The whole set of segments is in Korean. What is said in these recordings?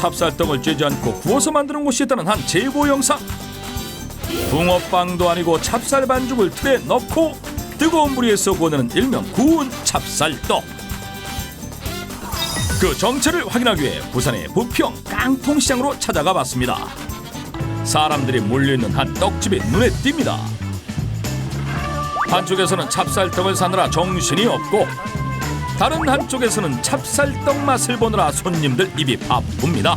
찹쌀떡을 쬐지 않고 구워서 만드는 곳이 있다는 한 제보 영상. 붕어빵도 아니고 찹쌀 반죽을 틀에 넣고 뜨거운 불 위에서 구워내는 일명 구운 찹쌀떡. 그 정체를 확인하기 위해 부산의 부평 깡통시장으로 찾아가 봤습니다. 사람들이 몰려있는 한 떡집이 눈에 띕니다. 한쪽에서는 찹쌀떡을 사느라 정신이 없고 다른 한쪽에서는 찹쌀떡 맛을 보느라 손님들 입이 바쁩니다.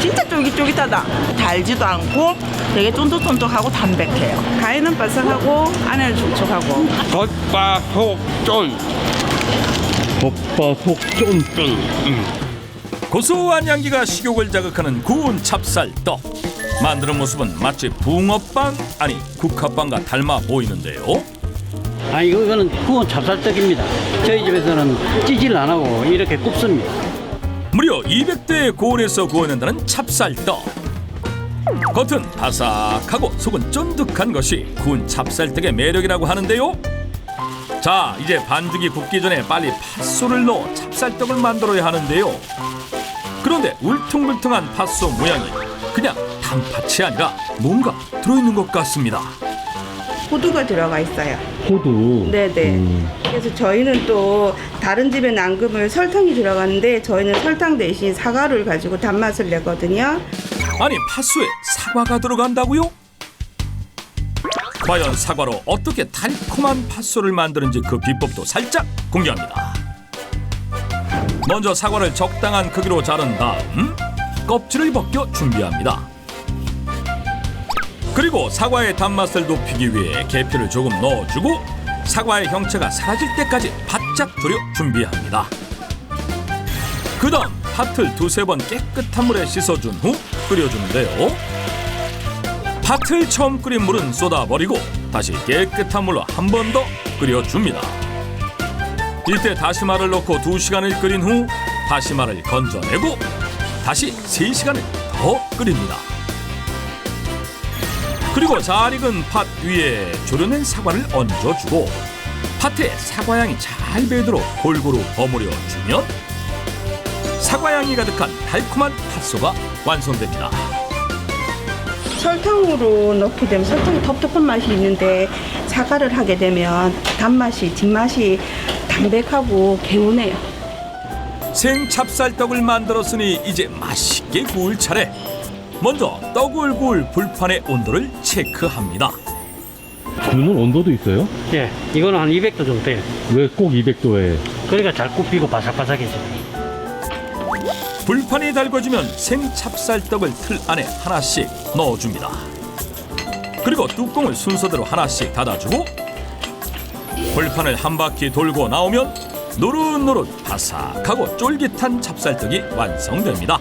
진짜 쫄깃쫄깃하다. 달지도 않고 되게 쫀득쫀득하고 담백해요. 가에는 바삭하고 안에는 촉촉하고. 겉바속쫀 겉바속쫀 고소한 향기가 식욕을 자극하는 구운 찹쌀떡. 만드는 모습은 마치 붕어빵 아니 국화빵과 닮아 보이는데요. 아 이거 이거는 구운 찹쌀떡입니다. 저희 집에서는 찌질 안 하고 이렇게 굽습니다. 무려 200도의 고온에서 구워낸다는 찹쌀떡. 겉은 바삭하고 속은 쫀득한 것이 구운 찹쌀떡의 매력이라고 하는데요. 자, 이제 반죽이 굽기 전에 빨리 팥소를 넣어 찹쌀떡을 만들어야 하는데요. 그런데 울퉁불퉁한 팥소 모양이 그냥 단팥이 아니라 뭔가 들어있는 것 같습니다. 호두가 들어가 있어요. 호두 네네. 그래서 저희는 또 다른 집에 앙금을 설탕이 들어가는데 저희는 설탕 대신 사과를 가지고 단맛을 내거든요. 아니 팥소에 사과가 들어간다고요? 과연 사과로 어떻게 달콤한 팥소를 만드는지 그 비법도 살짝 공개합니다. 먼저 사과를 적당한 크기로 자른 다음 껍질을 벗겨 준비합니다. 그리고 사과의 단맛을 높이기 위해 계피를 조금 넣어주고 사과의 형체가 사라질 때까지 바짝 졸여 준비합니다. 그 다음 팥을 두세 번 깨끗한 물에 씻어준 후 끓여주는데요. 팥을 처음 끓인 물은 쏟아버리고 다시 깨끗한 물로 한 번 더 끓여줍니다. 이때 다시마를 넣고 두시간을 끓인 후 다시마를 건져내고 다시 세시간을더 끓입니다. 그리고 잘 익은 팥 위에 졸여낸 사과를 얹어주고 팥에 사과향이 잘 배도록 골고루 버무려 주면 사과향이 가득한 달콤한 팥소가 완성됩니다. 설탕으로 넣게 되면 설탕이 텁텁한 맛이 있는데 사과를 하게 되면 단맛이 뒷맛이 담백하고 개운해요. 생 찹쌀떡을 만들었으니 이제 맛있게 구울 차례. 먼저 떡을 구울 불판의 온도를 체크합니다. 굽는 온도도 있어요? 예, 이거는 한 200도 정도 돼요. 왜 꼭 200도에 그러니까 잘 굽히고 바삭바삭해져요. 불판이 달궈지면 생 찹쌀떡을 틀 안에 하나씩 넣어줍니다. 그리고 뚜껑을 순서대로 하나씩 닫아주고 불판을 한 바퀴 돌고 나오면 노릇노릇 바삭하고 쫄깃한 찹쌀떡이 완성됩니다.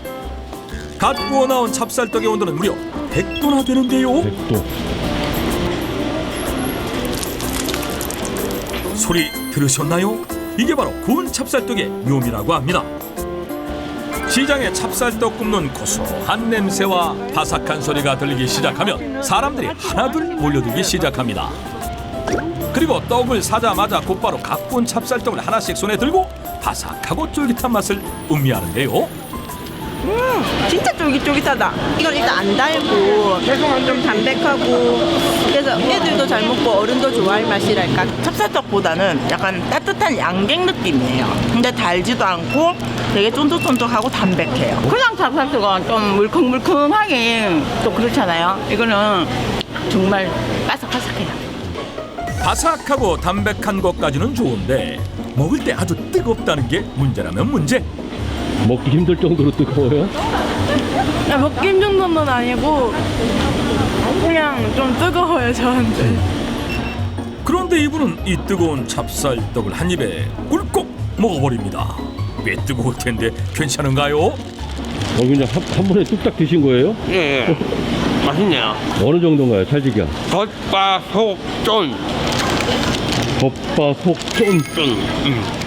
갓 구워 나온 찹쌀떡의 온도는 무려 100도나 되는데요. 100도 소리 들으셨나요? 이게 바로 구운 찹쌀떡의 묘미라고 합니다. 시장에 찹쌀떡 굽는 고소한 냄새와 바삭한 소리가 들리기 시작하면 사람들이 하나둘 몰려들기 시작합니다. 그리고 떡을 사자마자 곧바로 갓 구운 찹쌀떡을 하나씩 손에 들고 바삭하고 쫄깃한 맛을 음미하는데요. 쫄깃쫄깃하다. 이건 일단 안 달고 좀 담백하고 그래서 애들도 잘 먹고 어른도 좋아할 맛이랄까. 찹쌀떡보다는 약간 따뜻한 양갱 느낌이에요. 근데 달지도 않고 되게 쫀득쫀득하고 담백해요. 그냥 찹쌀떡은 좀 물컹물컹하게 또 그렇잖아요. 이거는 정말 바삭바삭해요. 바삭하고 담백한 것까지는 좋은데 먹을 때 아주 뜨겁다는 게 문제라면 문제. 먹기 힘들 정도로 뜨거워요? 야, 먹기 힘든 정도는 아니고 그냥 좀 뜨거워요 저한테 그런데 이분은 이 뜨거운 찹쌀떡을 한 입에 꿀꺽 먹어버립니다. 꽤 뜨거울 텐데 괜찮은가요? 어 그냥 한, 한 번에 뚝딱 드신 거예요? 예 맛있네요 어느 정도인가요 찰지기가? 겉바 속쫀 겉바 속쫀 쫀 음.